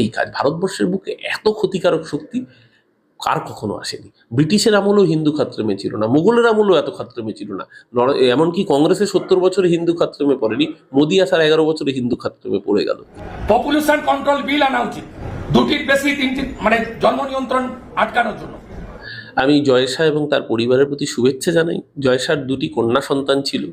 এই কাজ ভারতবর্ষের বুকে এত ক্ষতিকারক শক্তি কার কখনো আসেনি। ব্রিটিশের আমলেও হিন্দু খাত্রেমে ছিল না মুঘলের আমলেও এত খাত্রেমে ছিল না। এমনকি কংগ্রেসের সত্তর বছরে হিন্দু খাত্রেমে পড়েনি মোদি আসার এগারো বছরে হিন্দু খাত্রেমে পড়ে গেল। পপুলেশন কন্ট্রোল বিল আনা উচিত দুটির বেশি তিনটি মানে জন্ম নিয়ন্ত্রণ আটকানোর জন্য। আমি জয়শা এবং তার পরিবারের প্রতি শুভেচ্ছা জানাই। জয়শার দুটি কন্যা সন্তান ছিল।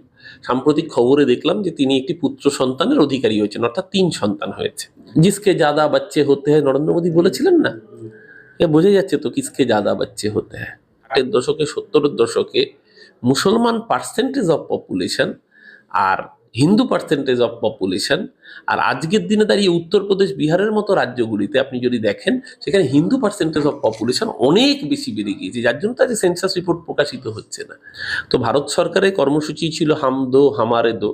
সাম্প্রতিক খবরে দেখলাম যে তিনি একটি পুত্র সন্তানের অধিকারী হয়েছেন, অর্থাৎ তিন সন্তান হয়েছে। জিসকে জাদা বাচ্চে হতে হয় নরেন্দ্র মোদী বলেছিলেন না? এ বোঝা যাচ্ছে তো কিসকে জাদা বাচ্চে হতে হয়। ষাটের দশকে, সত্তরের দশকে মুসলমান পার্সেন্টেজ অফ পপুলেশন আর হিন্দু পার্সেন্টেজ অফ পপুলেশন আর আজকের দিনে দাঁড়িয়ে উত্তরপ্রদেশ, বিহারের মতো রাজ্যগুলিতে আপনি যদি দেখেন, সেখানে হিন্দু পার্সেন্টেজ অফ পপুলেশন অনেক বেশি বেড়ে গিয়েছে, যার জন্য তাদের সেন্সাস রিপোর্ট প্রকাশিত হচ্ছে না। তো ভারত সরকারের কর্মসূচি ছিল হাম দো, হামারে দো,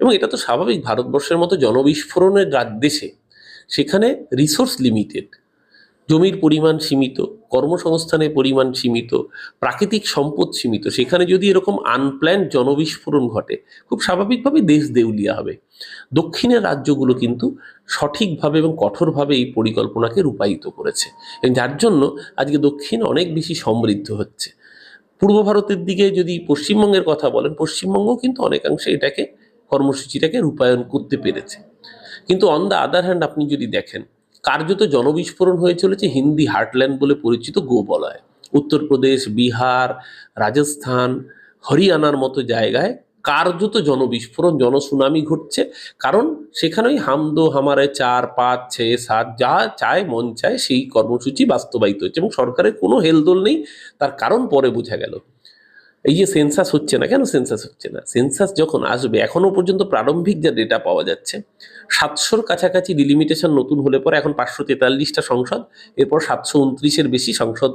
এবং এটা তো স্বাভাবিক, ভারতবর্ষের মতো জনবিস্ফোরণের দেশে সেখানে রিসোর্স লিমিটেড জমির পরিমাণ সীমিত কর্মসংস্থানের পরিমাণ সীমিত, প্রাকৃতিক সম্পদ সীমিত, সেখানে যদি এরকম আনপ্ল্যান্ড জনবিস্ফোরণ ঘটে, খুব স্বাভাবিকভাবে দেশ দেউলিয়া হবে। দক্ষিণের রাজ্যগুলো কিন্তু সঠিকভাবে এবং কঠোরভাবে এই পরিকল্পনাকে রূপায়িত করেছে। এবং যার জন্য আজকে দক্ষিণ অনেক বেশি সমৃদ্ধ হচ্ছে। পূর্ব ভারতের দিকে যদি পশ্চিমবঙ্গের কথা বলেন পশ্চিমবঙ্গ কিন্তু অনেকাংশে এটাকে, কর্মসূচিটাকে রূপায়ণ করতে পেরেছে। কিন্তু অন দ্য আদার হ্যান্ড আপনি যদি দেখেন কার্যত জনবিস্ফোরণ হয়ে চলেছে হিন্দি হার্টল্যান্ড বলে পরিচিত গোবলয় উত্তরপ্রদেশ, বিহার, রাজস্থান, হরিয়ানার মতো জায়গায় কার্যত জনবিস্ফোরণ, জনসুনামি ঘটছে। কারণ সেখানে ওই হামদো, হামারে চার, পাঁচ ছে সাত, যা চায়, মন চায়, সেই কর্মসূচি বাস্তবায়িত হচ্ছে এবং সরকারের কোনো হেলদোল নেই। তার কারণ পরে বোঝা গেল। এই যে সেন্সাস হচ্ছে না, কেন সেন্সাস হচ্ছে না? সেন্সাস যখন আসবে, এখনও পর্যন্ত প্রারম্ভিক যা ডেটা পাওয়া যাচ্ছে, সাতশোর কাছাকাছি ডিলিমিটেশন নতুন হলে পরে এখন পাঁচশো তেতাল্লিশটা সংসদ, এরপর সাতশো উনত্রিশের বেশি সংসদ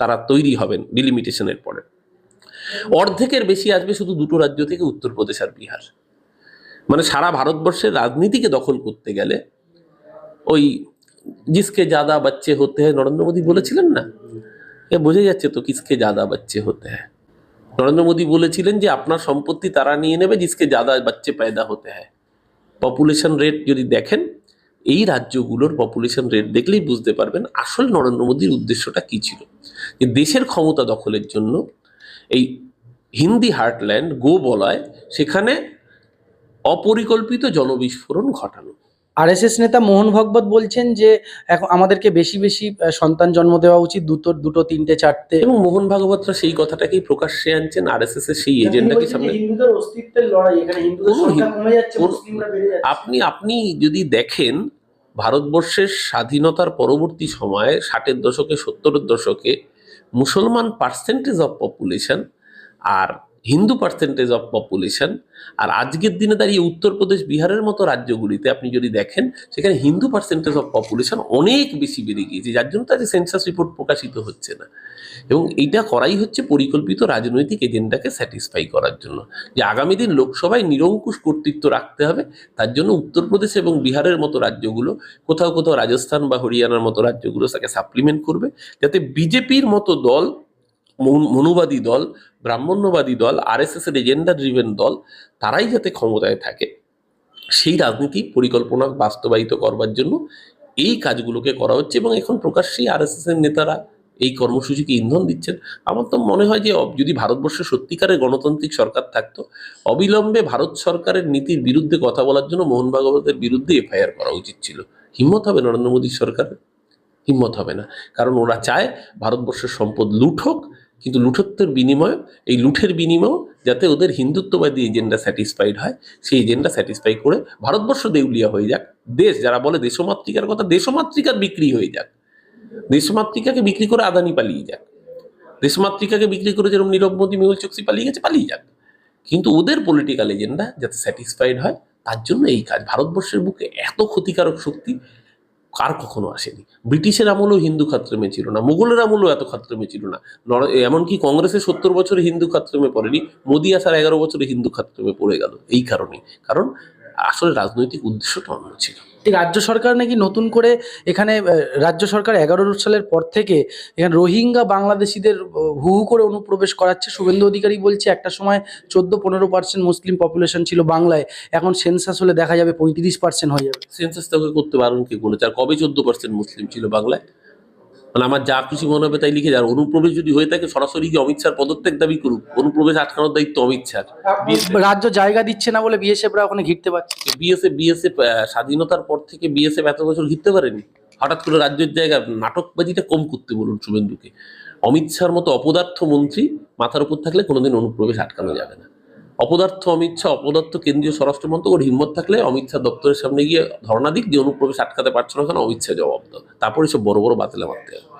তারা তৈরি হবেন ডিলিমিটেশনের পরে। অর্ধেকের বেশি আসবে শুধু দুটো রাজ্য থেকে উত্তরপ্রদেশ আর বিহার। মানে সারা ভারতবর্ষের রাজনীতিকে দখল করতে গেলে ওই জিসকে জাদা বাচ্চে হতে হয়, নরেন্দ্র মোদী বলেছিলেন না? এ বোঝা যাচ্ছে তো কিসকে জাদা বাচ্চে হতে হয়। নরেন্দ্র মোদী বলেছিলেন যে, আপনার সম্পত্তি তারা নিয়ে নেবে, জিসকে জাদা বাচ্চে পায়দা হতে হয়। পপুলেশন রেট যদি দেখেন, এই রাজ্যগুলোর পপুলেশন রেট দেখলেই বুঝতে পারবেন আসল নরেন্দ্র মোদীর উদ্দেশ্যটা কি ছিল। যে, দেশের ক্ষমতা দখলের জন্য এই হিন্দি হার্টল্যান্ড গো বলায় সেখানে অপরিকল্পিত জনবিস্ফোরণ ঘটানো। আরএসএস নেতা মোহন ভগবত বলছেন যে এখন আমাদেরকে বেশি বেশি সন্তান জন্ম দেওয়া উচিত দুটো দুটো তিনটে চারটে। এবং মোহন ভাগবতরা সেই কথাটাকেই প্রকাশ্যে আনছেন আর এস এস এর সেই এজেন্ডাকে সামনে হিন্দুদের অস্তিত্বের লড়াই এখানে হিন্দুদের সংখ্যা কমে যাচ্ছে মুসলিমরা বেড়ে যাচ্ছে। আপনি আপনি যদি দেখেন ভারতবর্ষের স্বাধীনতার পরবর্তী সময়ে ষাটের দশকে সত্তরের দশকে মুসলমান পার্সেন্টেজ অফ পপুলেশন আর হিন্দু পার্সেন্টেজ অফ পপুলেশন আর আজকের দিনে দাঁড়িয়ে উত্তরপ্রদেশ, বিহারের মতো রাজ্যগুলিতে আপনি যদি দেখেন, সেখানে হিন্দু পার্সেন্টেজ অফ পপুলেশন অনেক বেশি বেড়ে গিয়েছে, যার জন্য তাদের সেন্সাস রিপোর্ট প্রকাশিত হচ্ছে না। এবং এইটা করাই হচ্ছে পরিকল্পিত রাজনৈতিক এজেন্ডাকে স্যাটিসফাই করার জন্য। যে আগামী দিন লোকসভায় নিরঙ্কুশ কর্তৃত্ব রাখতে হবে, তার জন্য উত্তরপ্রদেশ এবং বিহারের মতো রাজ্যগুলো, কোথাও কোথাও রাজস্থান বা হরিয়ানার মতো রাজ্যগুলো তাকে সাপ্লিমেন্ট করবে, যাতে বিজেপির মতো দল মনুবাদী দল, ব্রাহ্মণ্যবাদী দল আর এস এর এজেন্ডা ড্রিভেন দল, তারাই যাতে ক্ষমতায় থাকে, সেই রাজনীতি পরিকল্পনা বাস্তবায়িত করবার জন্য এই কাজগুলোকে করা হচ্ছে এবং এখন প্রকাশ্যেই আর এস এর নেতারা এই কর্মসূচিকে ইন্ধন দিচ্ছেন। আমার তো মনে হয় যে যদি ভারতবর্ষে সত্যিকারের গণতান্ত্রিক সরকার থাকতো, অবিলম্বে ভারত সরকারের নীতির বিরুদ্ধে কথা বলার জন্য মোহন ভাগবতের বিরুদ্ধে এফআইআর করা উচিত ছিল। হিম্মত হবে নরেন্দ্র মোদীর সরকারের? হিম্মত হবে না। কারণ ওরা চায় ভারতবর্ষের সম্পদ লুট হোক কিন্তু লুঠত্বের বিনিময়ে, এই লুঠের বিনিময়েও যাতে ওদের হিন্দুত্ববাদী এজেন্ডা স্যাটিসফাইড হয়, সেই এজেন্ডা স্যাটিসফাই করে ভারতবর্ষ দেউলিয়া হয়ে যাক। দেশ, যারা বলে দেশমাতৃকার কথা, দেশমাতৃকার বিক্রি হয়ে যাক। দেশমাতৃকাকে বিক্রি করে আদানি পালিয়ে যাক। দেশমাতৃকাকে বিক্রি করে যেরকম নীরব মোদী, মেহুল চোকসি পালিয়ে গেছে, পালিয়ে যাক। কিন্তু ওদের পলিটিক্যাল এজেন্ডা যাতে স্যাটিসফাইড হয়, তার জন্য এই কাজ। ভারতবর্ষের বুকে এত ক্ষতিকারক শক্তি কার কখনো আসেনি। ব্রিটিশের আমলও হিন্দু খাত্রেমে ছিল না, মুঘলের আমলও এত খাত্রেমে ছিল না। এমনকি কংগ্রেসের সত্তর বছরে হিন্দু খাত্রেমে পড়েনি, মোদি আসার এগারো বছরে হিন্দু খাত্রেমে পড়ে গেল, এই কারণে। কারণ আসলে রাজনৈতিক উদ্দেশ্যটা অন্য ছিল। রাজ্য সরকার নাকি নতুন করে এখানে রাজ্য সরকার এগারো সালের পর থেকে এখানে রোহিঙ্গা বাংলাদেশিদের হু হু করে অনুপ্রবেশ করাচ্ছে। শুভেন্দু অধিকারী বলছে একটা সময় চোদ্দ পনেরো পার্সেন্ট মুসলিম পপুলেশন ছিল বাংলায় এখন সেন্সাস হলে দেখা যাবে পঁয়ত্রিশ পার্সেন্ট হয়ে যাবে। সেন্সাস তোকে করতে বারণ কে বলেছে? আর কবে চোদ্দ পার্সেন্ট মুসলিম ছিল বাংলায়? মানে আমার যা খুশি মনে হবে তাই লিখে যার অনুপ্রবেশ যদি হয়ে থাকে সরাসরি কি অমিত শাহ পদত্যাগ দাবি করুক। অনুপ্রবেশ আটকানোর দায়িত্ব অমিত শাহ রাজ্য জায়গা দিচ্ছে না বলে বিএসএফরা ওখানে ঘিরতে পারছে। বিএসএফ বিএসএফ স্বাধীনতার পর থেকে বিএসএফ এত বছর ঘিরতে পারেনি? হঠাৎ করে রাজ্যের জায়গা নাটকবাজিটা কম করতে বলুন শুভেন্দুকে। অমিত শাহর মতো অপদার্থ মন্ত্রী মাথার উপর থাকলে কোনোদিন অনুপ্রবেশ আটকানো যাবে না। অপদার্থ অমিত শাহ, অপদার্থ কেন্দ্রীয় স্বরাষ্ট্র মন্ত্রক ওর হিম্মত থাকলে অমিত শাহ দপ্তরের সামনে গিয়ে ধর্ণা দিক, দিয়ে অনুপ্রবেশ আটকাতে পারছে না কেন অমিত শাহ জবাব দাও তারপরে সব বড় বড় বাতিলে মারতে হবে